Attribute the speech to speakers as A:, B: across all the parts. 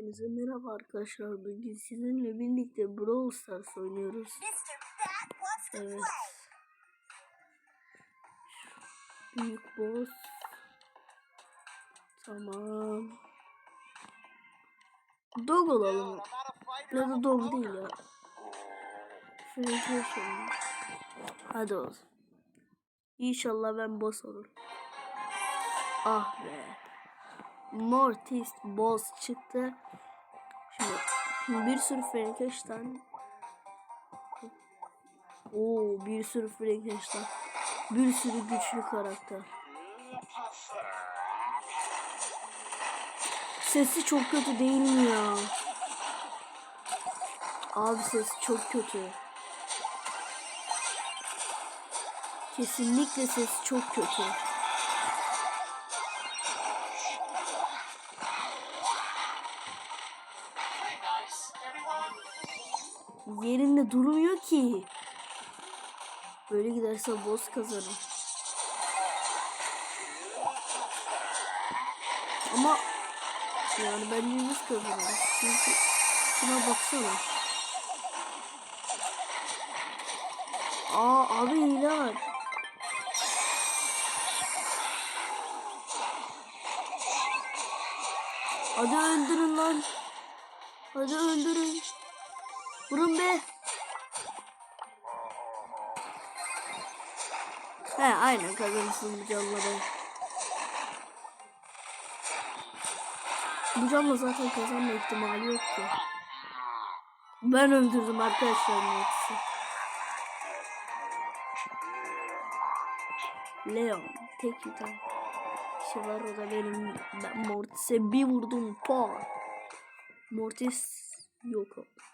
A: Hepinize merhaba arkadaşlar. Bugün sizinle birlikte Brawl Stars oynuyoruz. Evet. Büyük boss. Tamam. Dog olalım. Ya da dog değil ya. Şöyle geçelim. Hadi olsun. İnşallah ben boss olurum. Ah be. Mortis boss çıktı. Şimdi, bir sürü Frankenstein. Oo bir sürü Frankenstein. Bir sürü güçlü karakter. Sesi çok kötü değil mi ya? Abi sesi çok kötü. Kesinlikle sesi çok kötü. Yerinde durmuyor ki. Böyle giderse boss kazanır. Ama yani bence biz kazanırız. Çünkü şuna baksana. Aa abi hile var. Hadi öldürün lan. Hadi öldürün. Vurun be. He aynen kazanırsın bu canları. Bu canla zaten kazanma ihtimali yok ki. Ben öldürdüm arkadaşlar Mortis'i. Leon tek bir tane var o da benim ben Mortis'e bir vurdum pa. Mortis yok oldu.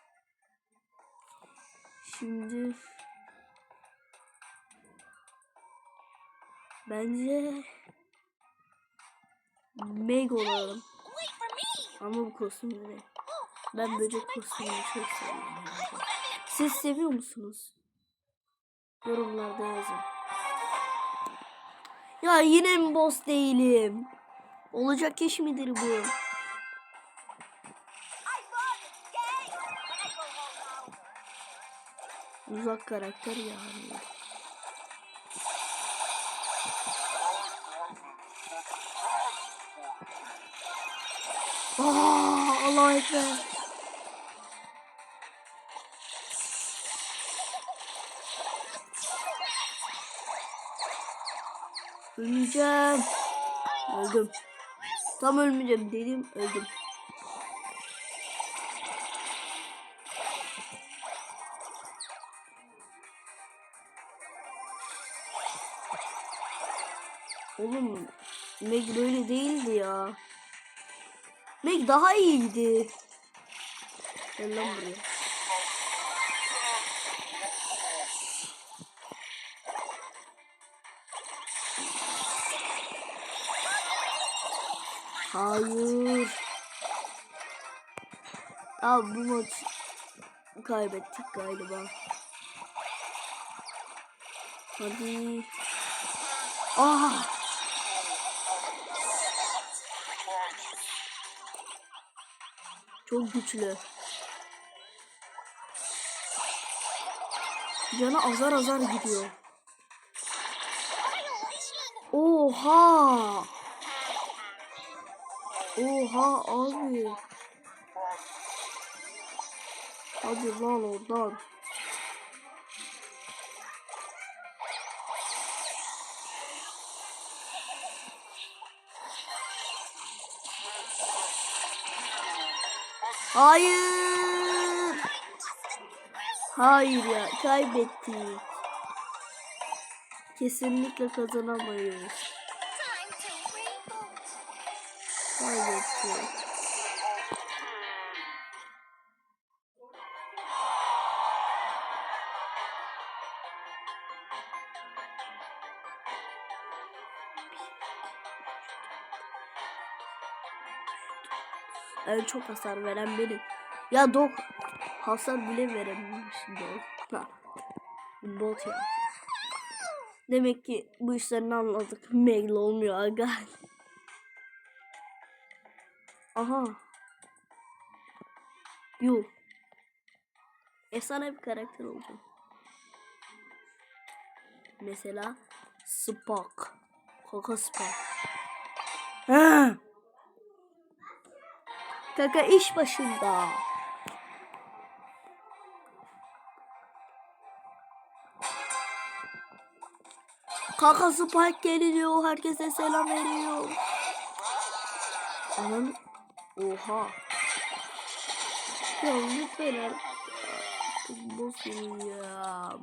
A: Şimdi bence Meg olalım. Ama bu kostümleri. Ben böcek kostümünü çok seviyorum. Siz seviyor musunuz? Yorumlarda yazın. Ya yine mi boss değilim? Olacak iş midir bu? Uzak karakter yani. Aa, Allah ekber. Ölmeyeceğim. Öldüm. Tam ölmeyeceğim dedim öldüm. Meg böyle değildi ya. Meg daha iyiydi. Gel lan buraya. Hayır. Abi bu maç kaybettik galiba. Hadi. Ah. Çok güçlü. Canı azar azar gidiyor. Oha. Oha abi. Hadi lan oradan. Hayır. Hayır ya kaybettik. Kesinlikle kazanamayız. Kaybettik. Çok hasar veren benim. Ya dok hasar bile verememişim dok. Ha. Bot ya. Demek ki bu işlerini anladık. Mail olmuyor aga. Aha. Yok. Efsane bir karakter olacağım. Mesela Spock. Kaka Spock. Ha. Kaka iş başında. Kaka Spike geliyor. Herkese selam veriyor. Anam. Oha. Ya lütfen bozun ya.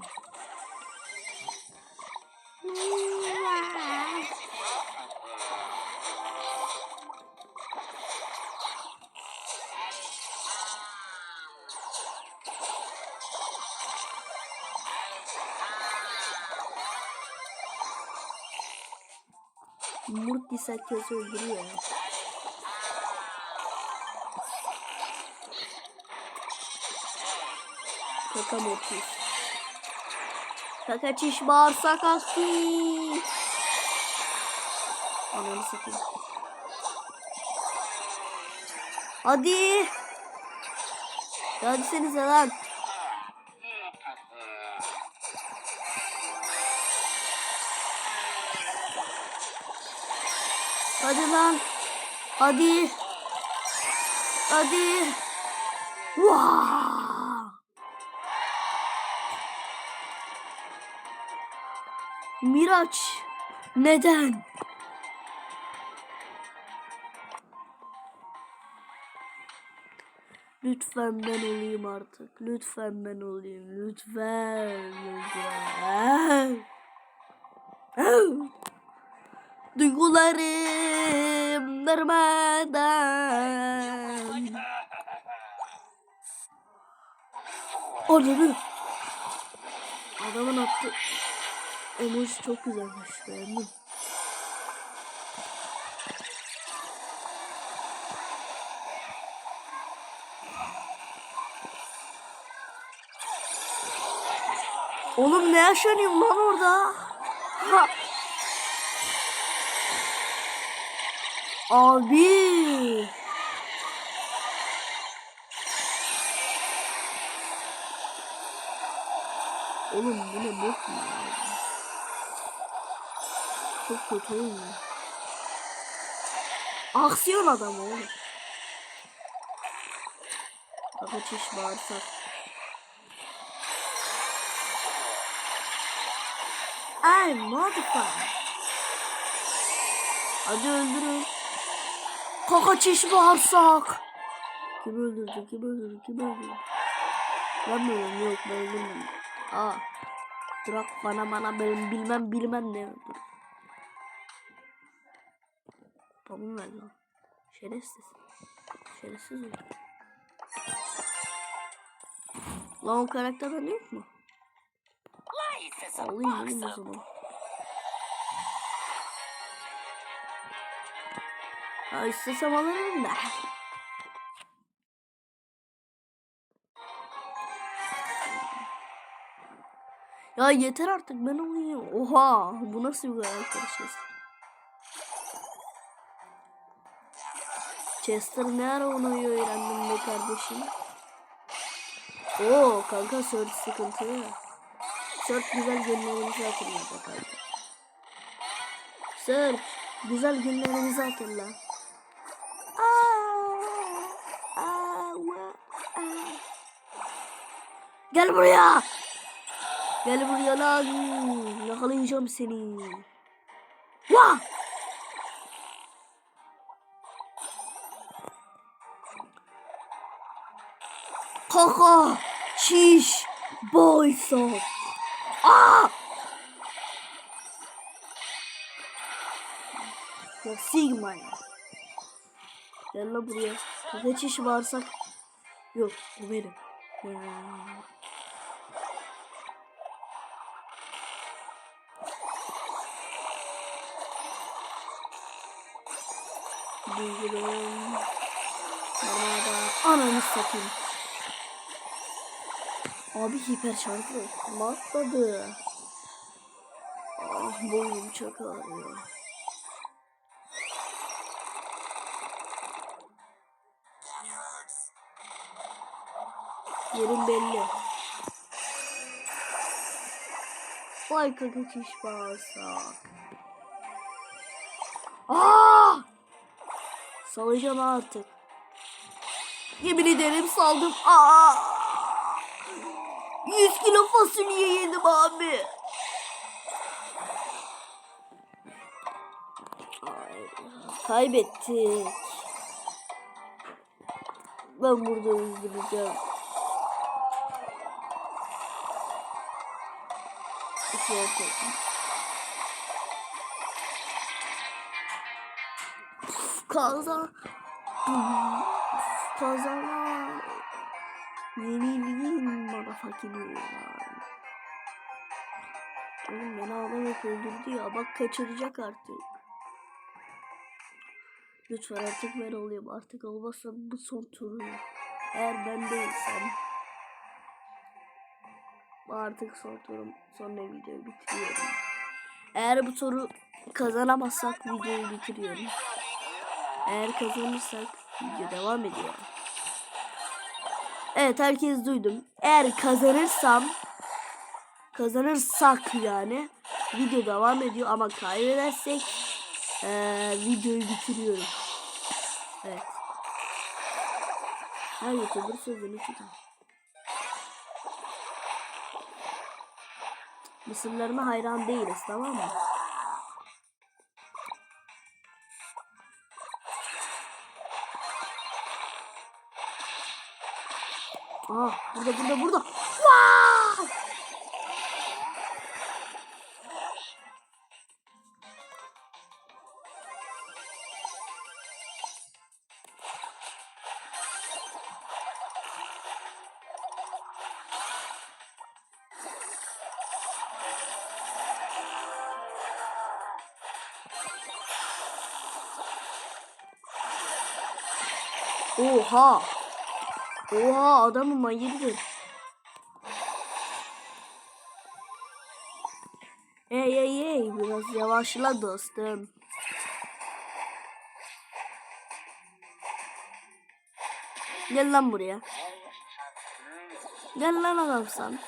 A: Murti herkes öldürüyor. Kaka Mortis. Kaka çiş bağırsak aktif. Ananı satayım. Hadi. Hadi senize lan. Hadi lan. Hadi. Hadi. Vaa. Miraç. Neden? Lütfen ben olayım artık. Lütfen ben olayım. Lütfen. Lütfen. Duygularım darmadan. Ananı. Adamın attı. Emoji çok güzelmiş. Beğendim. Oğlum ne yaşanıyor lan orada? Ha. Abi. Oğlum bu ne bok mu? Çok kötü oyun. Aksiyon adamı oğlum. Kaç bağırsak. Ay motherfucker. Hadi öldürün. Kaka çiş bağırsak. Kim öldürdü? Kim öldürdü? Kim öldürdü? Ben mi öldürdüm? Yok ben öldürmedim. Aa. Bırak bana bana benim bilmem bilmem ne öldür. Tamam ver lan. Şerefsiz. Şerefsiz öldür. Lan o karakter bende yok mu? Alayım o zaman. İstesem alırım da. Ya yeter artık ben olayım. Oha bu nasıl bir karakter Chester? Ne ara onu öğrendim be kardeşim? Oo kanka Sört sıkıntı. Sört güzel günlerimizi hatırla be kanka. Sört güzel günlerimizi hatırla. Aa, aa, wa- aa. Gel buraya. Gel buraya lan. Yakalayacağım seni. Vah! Kaka, şiş, boysa. Aa! Ya Sigma ya. Gel lan buraya. Kaka şiş bağırsak. Yok bu benim. Ya. Duygularım. Arada ananı satayım. Abi hiper şarkı matladı. Ah boynum çok ağrıyor. Yerim belli. Vay kaka çiş bağırsa. Aa! Salacağım artık. Yemin ederim saldım. Aa! 100 kilo fasulye yedim abi. Ay, kaybettik. Ben burada üzüleceğim. Şöyle koyayım. Kazan. Kazanan. Yenilgin bana fakir Oğlum beni ağlamak öldürdü ya. Bak kaçıracak artık. Lütfen artık ben olayım. Artık olmazsa bu son turu. Eğer ben değilsem. Artık son turum. Sonra videoyu bitiriyorum. Eğer bu turu kazanamazsak videoyu bitiriyorum. Eğer kazanırsak video devam ediyor. Evet herkes duydum. Eğer kazanırsam kazanırsak yani video devam ediyor ama kaybedersek eee, videoyu bitiriyorum. Evet. Her YouTuber sözünü tutar. Mısırlarına hayran değiliz tamam mı? Aa, burada burada burada. Wow! Oha. Oha adamın manyaktır. Ey ey ey biraz yavaşla dostum. Gel lan buraya. Gel lan adamsan.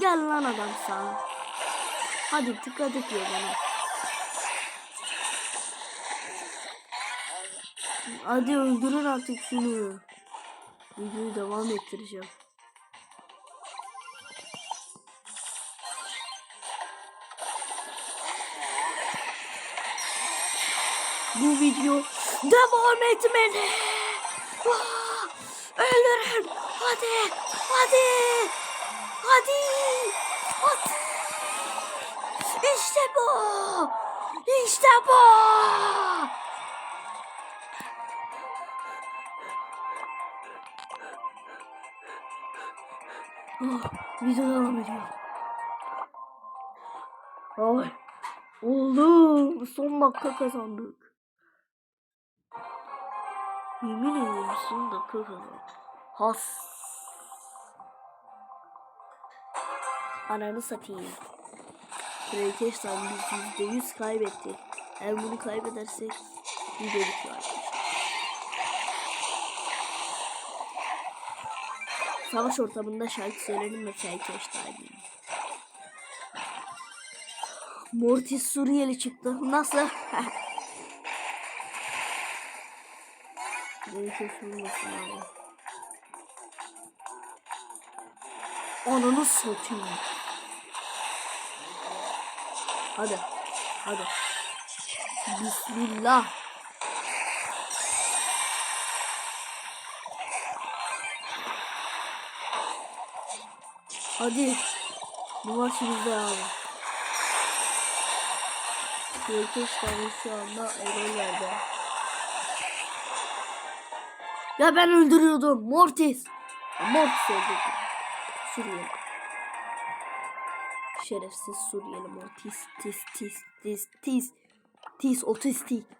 A: Gel lan adamsan. Hadi tıka tık ye bana. Hadi öldürün artık şunu. Videoyu devam ettireceğim. Bu video devam etmeli. Vaa! Öldürün. Hadi. Hadi. Hadi. Hadi. İşte bu. İşte bu. Oh, video devam ediyor. Ay. Oldu. Son dakika kazandık. Yemin ederim son dakika kazandık. Has. Ananı satayım. Playstation biz yüzde yüz kaybettik. Eğer bunu kaybedersek video bitiyor Savaş ortamında şarkı söyledim ve Playstation Mortis Suriyeli çıktı. Nasıl? Beni kesilmesin abi. Ananı satayım. Hadi. Hadi. Bismillah. Hadi. Bu maç bizde abi. Yoksa tane şu anda erol verdi. Ya ben öldürüyordum. Mortis. Mortis öldürdü. Suriyeli. Şerefsiz Suriyeli Mortis. Tis tis tis tis. Tis otistik.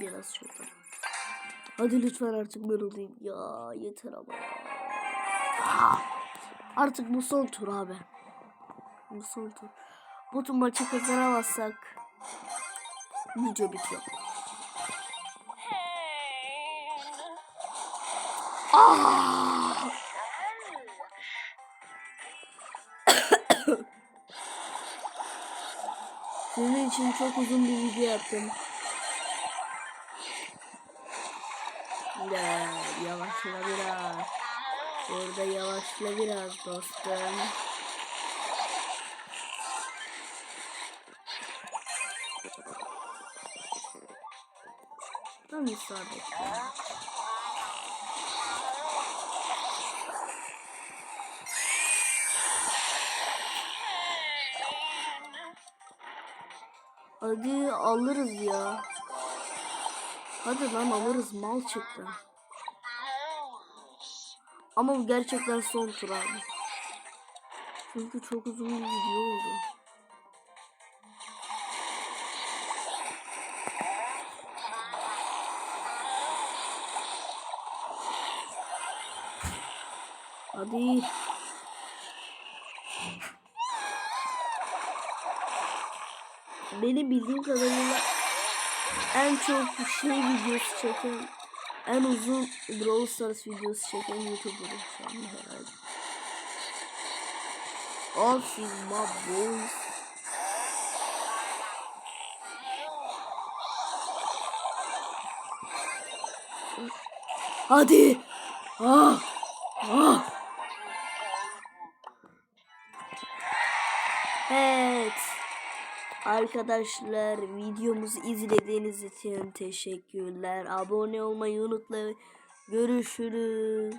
A: Biraz şuradan. Hadi lütfen artık ben olayım. Ya yeter ama ya. Artık bu son tur abi. Bu son tur. Bu tur maçı kazanamazsak video bitiyor. Ah! Senin için çok uzun bir video yaptım. Ya, yavaşla biraz. Orada yavaşla biraz dostum. Tam isabet. Hadi alırız ya. Hadi lan alırız mal çıktı. Ama bu gerçekten son tur abi. Çünkü çok uzun bir video oldu. Hadi. Benim bildiğim kadarıyla en çok şey videosu çeken en uzun Brawl Stars videosu çeken YouTuber'ım şu herhalde. All Sigma Boys. Hadi. Ah. Ah. Arkadaşlar videomuzu izlediğiniz için teşekkürler. Abone olmayı unutmayın. Görüşürüz.